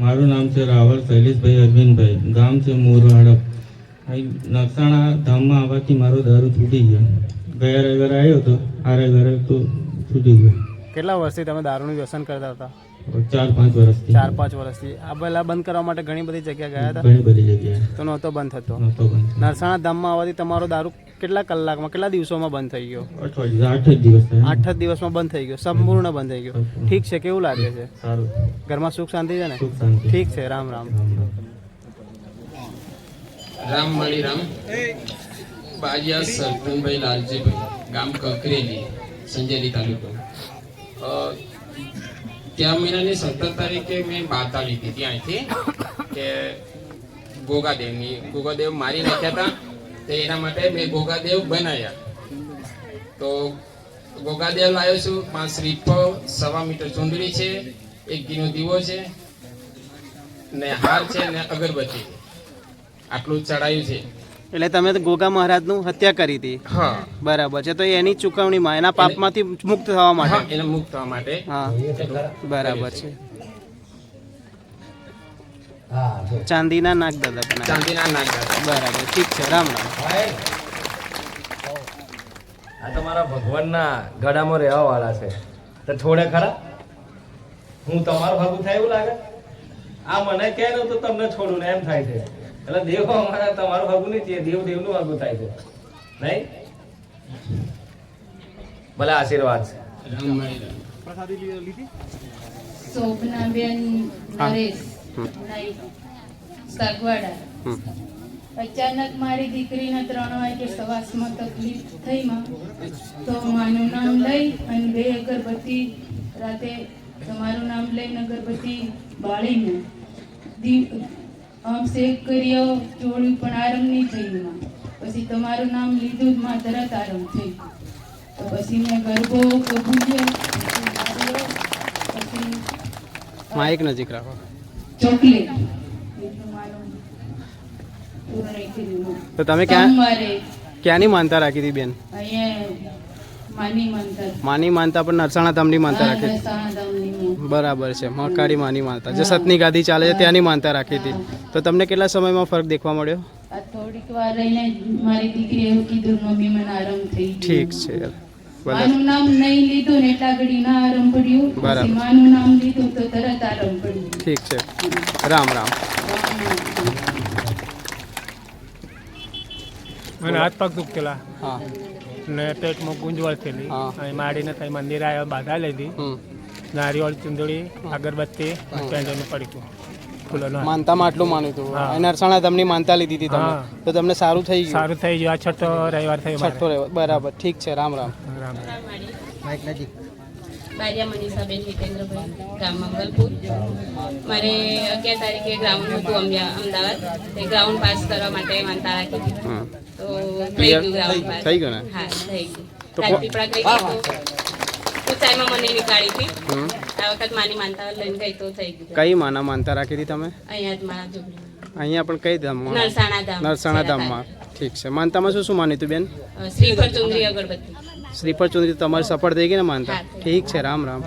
મારું નામ છે રાવલ શૈલેષભાઈ અરવિંદભાઈ. ગામ છે મોર હડપ અહીં નરસાણા ધામમાં આવવાથી મારો દારૂ છૂટી ગયો. ગયા રવિવારે આવ્યો હતો આ રવિવારે તો છૂટી ગયો. કેટલા વર્ષથી તમે દારૂનું વ્યસન કરતા હતા? ચાર પાંચ વર્ષથી. ચાર પાંચ વર્ષથી. આ પહેલા બંધ કરવા માટે ઘણી બધી જગ્યા ગયા હતા? ઘણી બધી જગ્યાએ. તો નહોતો બંધ થતો. નહોતો બંધ નરસાણા ધામમાં આવવાથી તમારો દારૂ કેટલા કલાકમાં કેટલા દિવસોમાં બંધ થઈ ગયો? આઠ જ દિવસ આઠ જ દિવસમાં બંધ થઈ ગયો સંપૂર્ણ બંધ થઈ ગયો. ઠીક છે કેવું લાગે છે? ઘરમાં સુખ શાંતિ છે ને? ઠીક છે રામ રામ. રામ મળી રામ. બાજિયા સરપંચભાઈ લાલજીભાઈ ગામ કકરેલી સંજેલી તાલુકો. ત્યાં મહિનાની સત્તર તારીખે મેં બાતા લીધી હતી અહીંથી કે ગોગાદેવની ગોગાદેવ મારી નાખ્યા હતા. તો એના માટે મેં ગોગાદેવ બનાવ્યા. તો ગોગાદેવ લાવ્યો છું. પાંચ શ્રીફળ સવા મીટર ચુંદડી છે એક ઘીનો દીવો છે ને હાર છે ને અગરબત્તી આટલું ચડાયું છે. એટલે તમે ગોગા મહારાજનું હત્યા કરી હતી. હા. બરાબર છે. તો એની ચુકવણીમાં એના પાપમાંથી મુક્ત થવા માટે. એને મુક્ત થવા માટે હા. બરાબર છે. ચાંદીના નાગ દાદા બનાવ્યા. ચાંદીના નાગ દાદા. બરાબર ઠીક છે રામ રામ. આ તમારા ભગવાનના ગળામાં રહેવા વાળા છે. તો થોડે ખરા? હું તમારું ભાગું થાય એવું લાગે? આ મને કહે ને તો તમને છોડું ને એમ થાય છે. એટલે દેવ અમારા તમારું ભાગું નહીં છે દેવ દેવનું ભાગું થાય છે. નહીં? ભલે આશીર્વાદ છે. પ્રસાદી લીધી? શોભનાબેન નરેશ. સાગવાડા. અચાનક મારી દીકરીને ત્રણ વાગે સવાસમાં તકલીફ થઈ માં તો માનું નામ લઈ અને બે અગરબત્તી રાતે તમારું નામ લઈને અગરબત્તી બાળીને આમ શેક કર્યો જોડ્યું પણ આરામ નહીં થયું પછી તમારું નામ લીધું માં તરત આરામ થઈ તો પછી મેં ગરબો કબૂલ્યો પછી માઇક નજીક રાખો. ચોકલેટ. તો તમે ક્યાં ક્યાંની માનતા રાખી હતી બેન? માની માનતા. પણ નરસાણા ધામની માનતા રાખી બરાબર છે મહાકાળી માની માનતા. જે સતની ગાદી ચાલે છે ત્યાંની માનતા રાખી હતી. તો તમને કેટલા સમયમાં ફરક દેખવા મળ્યો? થોડીક વાર રહીને મારી દીકરી એવું કીધું મમ્મી મને આરામ થઈ ગયો." ઠીક છે માનું નામ નહીં લીધું ને એટલા ઘડી ના આરામ પડ્યું. બરાબર. માનું નામ લીધું તો તરત આરામ પડ્યું. ઠીક છે. રામ રામ. મને હાથ પગ દુખેલા. હા. ને પેટમાં ગુંજવળ થયેલી. અહીં માડીને ત્યાં મંદિર આવ્યા બાધા લીધી. નારિયોળ ચુંદડી અગરબત્તી પેંડોનું પડીકું. માનતામાં આટલું માન્યું હતું. અને નરસાણા તમને માનતા લીધી હતી તમે. તો તમને સારું થઈ ગયું. સારું થઈ ગયું. આ છઠ્ઠો રવિવાર થયો મારે. છઠ્ઠો રવિવાર. બરાબર. ઠીક છે. રામ રામ. રામ બારિયા મનીષાબેન હિતેન્દ્રભાઈ ગામ મંગલપુર. મારે અગિયાર તારીખે ગ્રાઉન્ડ હતું અમદાવાદ. તે ગ્રાઉન્ડ પાસ કરવા માટે માનતા રાખી તો થઈ ગયું ગ્રાઉન્ડ પાસ થઈ ગયું હા થઈ ગયું. પીપળા ગઈ હતી મને નીકાળી હતી. આ વખત માની માનતા લઈને ગઈ તો થઈ ગયું. કઈ માના માનતા રાખી હતી તમે? અહીંયા જ મારા ઝૂંપડીમાં અહીંયા પણ કઈ ધામમાં? નરસાણા ધામ નરસાણા ધામમાં. ઠીક છે. માનતામાં શું શું માન્યું હતું બેન? શ્રીફળ ચુંદરી અગરબત્તી. શ્રીફળ ચુંદરી તમારી સફળ થઈ ગઈ ને માનતા? ઠીક છે રામ રામ.